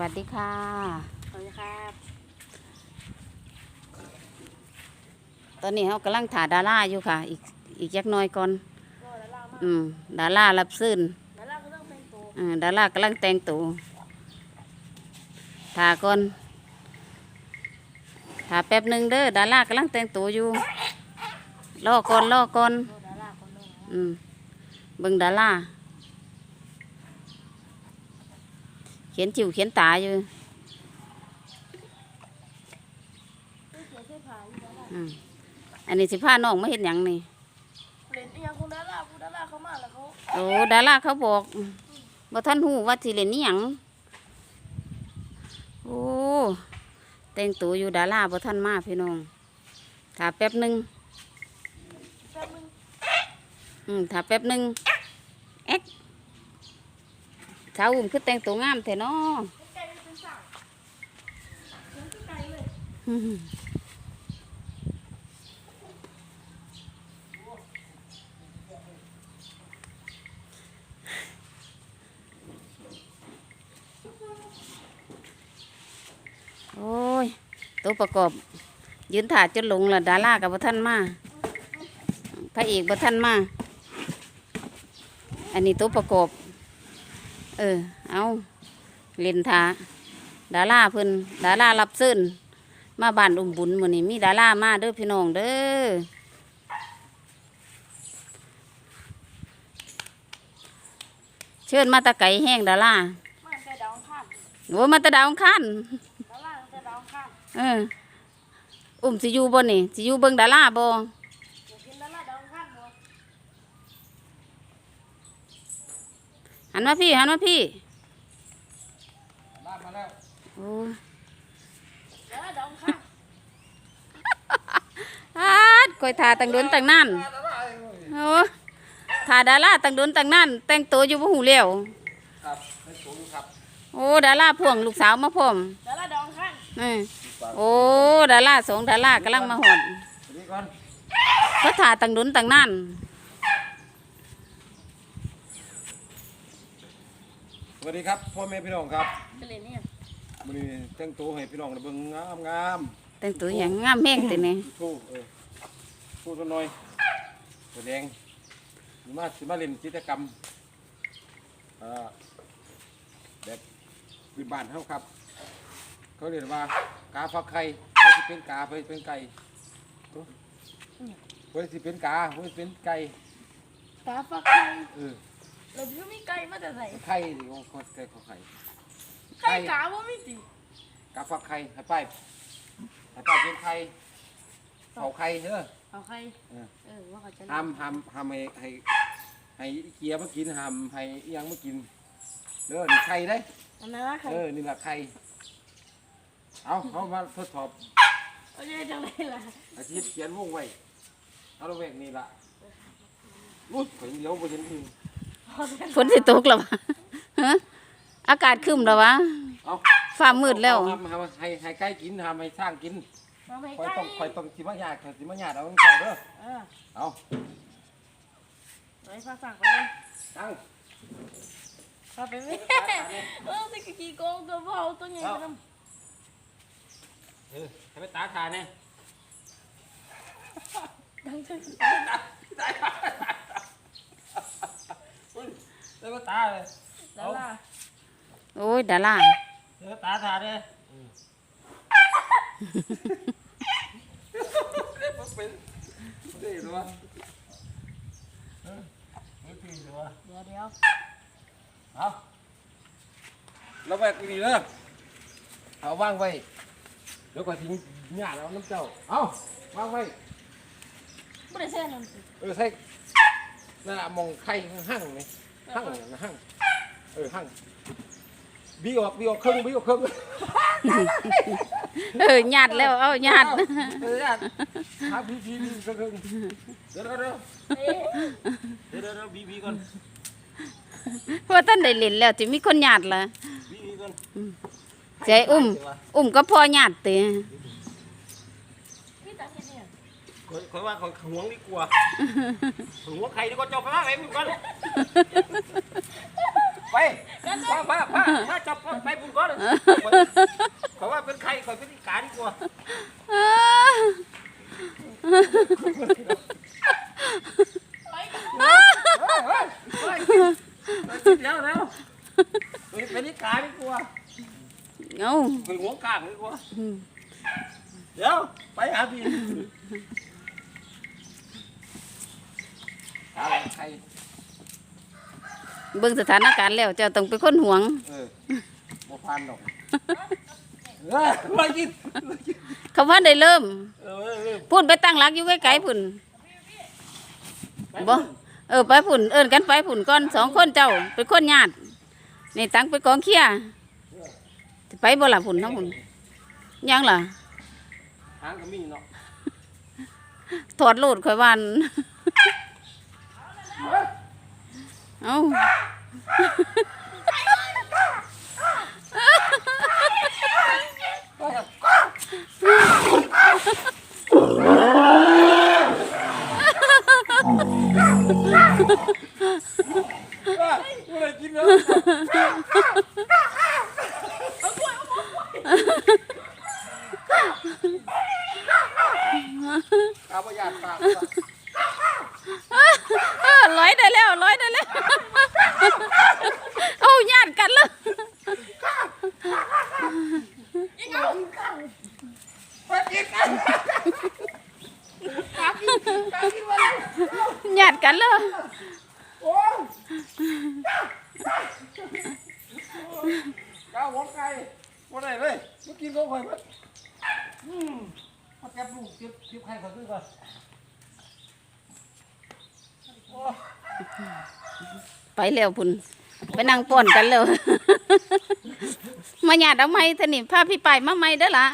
วัสดีค่ะ สวัสดีครับ ตอนนี้เขากำลังถ่าดาราอยู่ค่ะ อีกอีกยักหน้อยก่อนก็ดารามาอืม ดารารับซื่นดาราก็ต้องเป็นตัวอืมดารากำลังแต่งตัวถ่าก่อนถ่าแป๊บหนึ่งเด้อ ดารากำลังแต่งตัวอยู่รอก่อนรอก่อนก็ดาราคนนึงอืมเบิ่งดารา เขียนจิ๋วเขียนตาอยู่คือเสียเสื้อผ้าอยู่ดาราอืมอันนี้สิพาน้องมาเห็นหยังนี่เล่นเอียงคุณดาราคุณดาราเขามาแล้วเขาโอ้ดาราเขาบอกว่าท่านหูว่าสิเล่นนี่หยังโอ้แต่งตัวอยู่ดาราบ่ท่านมาพี่น้องถ้าแป๊บหนึ่งแป๊บนึงอืมถ้าแป๊บหนึ่งเอ็ก สาวอุ่มคือแต่งตัวงามแท้เนาะไก่เป็นสาวเลี้ยงที่ไก่เลยอืมโอ้ย ตัวประกอบ ยืนถ่าจนหลงละดารากับบ่ท่านมาพระเอกบ่ท่านมา อันนี้ตัวประกอบ เออ เอาเล่นท่าดาราเพิ่นดารารับซื่นมาบ้านอุ้มบุญมื้อนี้มีดารามาเด้อพี่น้องเด้อเชิญมาแตะไก่แห้งดารามาแต่ดาวอังคารโอ้มาแตะดาวอังคันดาราแต่ดาวอังคารเอออุ้มสิอยู่บ่นี่สิอยู่เบิ่งดาราบ่ อยากกินดาราดาวอังคารบ่ หันมาพี่หันมาพี่ลาดมาแล้วโอ้ดาราดาวอังคารอาดคอยทาตั้งโดนตั้งนั่นโอ้ทาดาราตั้งโดนตั้งนั่นแต่งตัวอยู่บ่หูแล้วครับไม่สูงครับโอ้ดาราพ่วงลูกสาวมาพร้อมดาราดาวอังคารเออโอ้ดาราสองดารากำลังมาหอดสวัสดีก่อนเขาทาตั้งโดนตั้งนั่น วัสดีครับพ่อแม่พี่น้องครับจะเล่นเนี่ยมื้อนี้แต่งตัวให้พี่น้องได้เบิ่งงามงามแต่งตัวอย่างงามแม่งตินี่ทูเออทูตัวน้อยตัวแดงสิมาสิมาเล่นกิจกรรมเอ่อแบบพื้นบ้านเฮาครับ เขาเรียกว่ากาฟักไข่เพิ่นสิเป็นกาเพิ่นสิเป็นไก่เพิ่นสิเป็นกาเพิ่นสิเป็นไก่ ตาฟักไข่เออ แล้วพี่มีไก่มาแต่ไหนไข่นี่เขาเขาไก่เขาไข่ไข่กาว่าไม่ติกาฟักไข่ให้ไปให้ไปเป็นไข่เผาไข่เด้อเอาไข่เออเออว่าเขาจะห้ามห้ามห้ามให้ให้ให้เกียร์มากินห้ามให้อิหยังมากินเด้อนี่ไข่ได้ อันนั้นนะไข่เออนี่แหละไข่เอาเขามาทดสอบเอาจะจังไรล่ะอาชีพเขียนวงไว้เอาละเวกนี่ละอุ้ยข่อยเดียวบ่เห็นอื่น ฝนสิตกแล้ววะฮะอากาศครึ้มแล้ววะเอาฟ้ามืดแล้วห้ามห้ามให้ให้ไก่กินห้ามให้สร้างกินมาไม่ข่อยไก่ต้องข่อยต้องสิมาหยาดข่อยสิมาหยาดเอาจังเจ้าเด้อเออเอาไปพาสั่งไปเลยตั้งพาไปไม่เออสิกี่โกงตัวเบาตัวใหญ่กันเออให้ไปตาทานเนี่ย ดังจังเดี๋ยวตาเลยดา ราโอ้ยดาราเดี๋ยวตาทานเลยมันเป็นนี่หรือวะเออไม่ปีหรือวะเดี๋ยวเดี๋ยวเอาแล้วแบกดีเลยเอาวางไว้เดี๋ยวก่อนทิ้งหญ้าแล้วน้ำเจ้าเอาวางไว้ไม่ได้เส้นนั่นสิเออใส่นั่นแหละมองไข่หั่งๆนี่หั่งนะหั่งเออหั่งบีออกบีออกครึ่งบีออกครึ่งเออหยาดแล้วเอาหยาดเออญาติหาบีบีบีครึ่งเดี๋ยวเดี๋ยวเดี๋ยวเอ๊ะเดี๋ยวเดี๋ยวบีบีก่อนเพราะท่านได้เล่นแล้วจะมีคนหยาดล่ะบีบีก่อนใจอุ้มอุ้มก็พอหยาดติพี่ตังค์เนี่ย คอยว่าคอยห่วงดีกว่าห่วงใครดีกว่าจบไปว่าไปมึงก่อนไปป้าป้าป้าป้าจับไปบุญก่อนเพราะว่าเป็นใครคอยเป็นการดีกว่าเดี๋ยวแล้วเป็นนิการดีกว่าเอาเป็นหัวกลางดีกว่าเดี๋ยวไปหาพี่ อะไรใครเบิ่งสถานการณ์แล้วเจ้าต้องเป็นคนห่วง เออบ่พันดอกเออมากินเขาว่าได้เริ่ม เออเออพูดไปตั้งหลักอยู่ไกลๆพุ่นบ่เออไปพุ่นเอิ้นกันไปพุ่นก่อนสองคนเจ้าเป็นคนญาตินี่ตั้งไปกองเคียสิไปบ่ล่ะพุ่นทั้งพุ่นยังล่ะหางก็มีเนาะถอดโลดข่อยวัน เอาไม่ได้กินแล้วเอาไปยาดปาก เออร้อยได้แล้วร้อยได้แล้ว เอาญาติกันแล้ว ญาติกันแล้วโอ้ยก้าวหัวไก่บ่ได้เลยเมื่อกี้ก็ค่อยมาอืมมาแก็บลูกเก็บเก็บไข่ก่อนซื้อก่อนไปแล้วพุ่น ไปนั่งป้อนกันแล้วมาญาติเอาไม้เท่านี่พาพี่ไปายมาไม่ได้อละ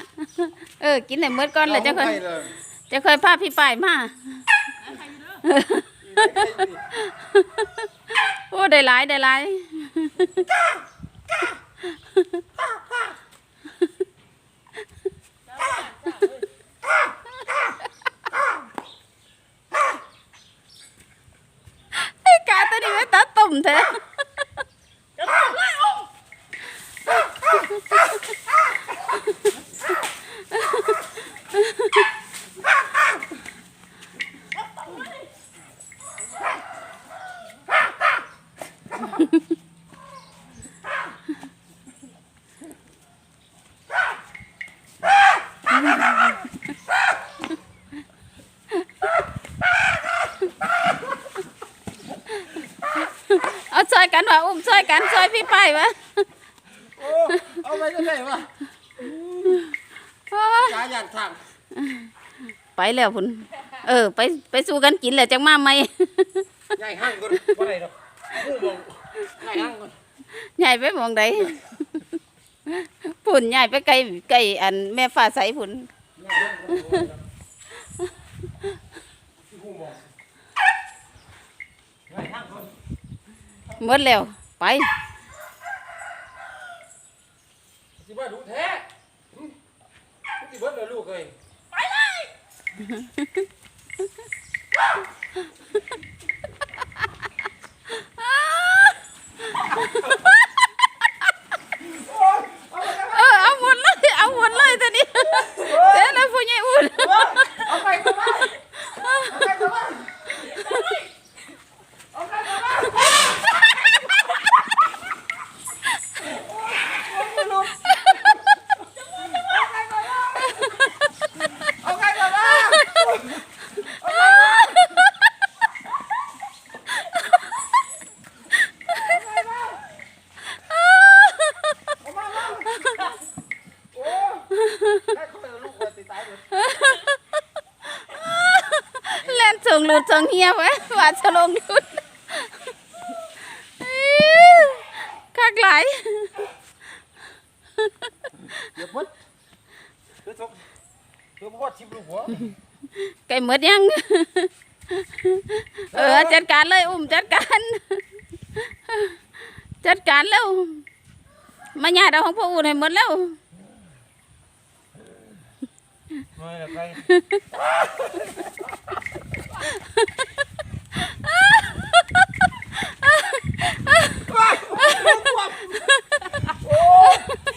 เออ กินให้หมดก่อนแล้วจะค่อยอาไปเลยจะค่อยพาพี่ไปายมาโอ้ได้หลายได้หลายไอ้กาตัวนี้ไม่ตัดตุ่มเถอะ เอาช่วย กันว่ะอุ้มช่วยกันช่วยพี่ไปวะโอ้เอาไปจะได้วะกาอย่างทางไปแล้วพุ่นเออ ไปไปสู้กันกินแล้วจังมาไหมใหญ่ห้างก่อนบ่ได้ดอกผู้บอกใหญ่ห้างก่อนใหญ่ไปหมองใดพุ่นใหญ่ไปไกลไกลอันแม่ฟ้าใสพุ่น ใหญ่ห้างก่อนบ่ได้ดอกผู้บอกใหญ่ห้างก่อน หมดแล้ว ไปสิว่าดูแท้หึสิเบิดเลยลูกเอ้ยไปเลยออเอาหมดเลยเอาหมดเลยตอนนี้เจ๊แล้วผู้ใหญ่อุ่น เอาไปเข้ามาเอาไปเข้ามาเอาไปเข้ามาเอาไปเข้ามา โอ้ให้เขาไปเอาลูกไปติดตายเลย เล่นส่ง หลุดส่งเฮียไว้ว่าจะลงทุนคักไหลเดี๋ยวพุทธเดี๋ยวส่งเดี๋ยวพ่อชิมลูกหัวไก่หมดยัง เออจัดการเลยอุ้มจัดการ จัดการแล้วมาญาติเอาของพ่ออุ่นให้หมดแล้วไม่ละไป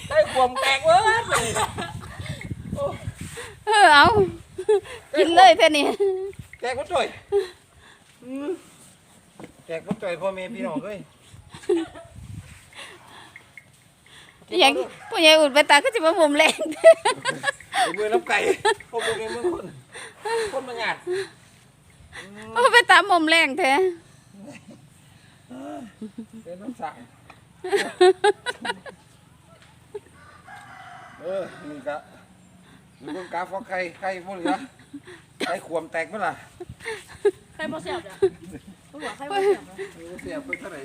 ได้ความแตกเว้ยเออเอา กินเลยเท่านี้แตกบ่จ่อยอืมแตกบ่จ่อยพ่อแม่พี่น้องเอ้ยยังผู้ใหญ่อุ่นไปตาก็จะมามุมแรงไอ้มือน้ำไก่พ่อมือมือคนคนมาหยาด โอ้ไปตามมุมแรงแท้เป็นน้ำสั่งเออนี่กะนี่เบิ่งกาฟอกไข่ไข่บ่เหลือไข่ขวมแตกมั้ยล่ะใครบ่เสียบเนี่ยมึงบอกใครบ่เสียบเนี่ยนี่เสียไปเท่าไหร่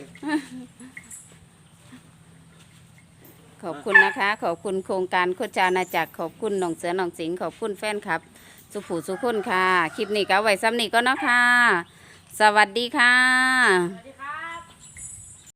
ขอบคุณนะคะ ขอบคุณโครงการโคจานาจักรขอบคุณน้องเสือน้องสิงห์ขอบคุณแฟนคลับ สุผูสุขุนค่ะ คลิปนี้ก็ไว้ซ้ำนี้ก็เนาะค่ะ สวัสดีค่ะ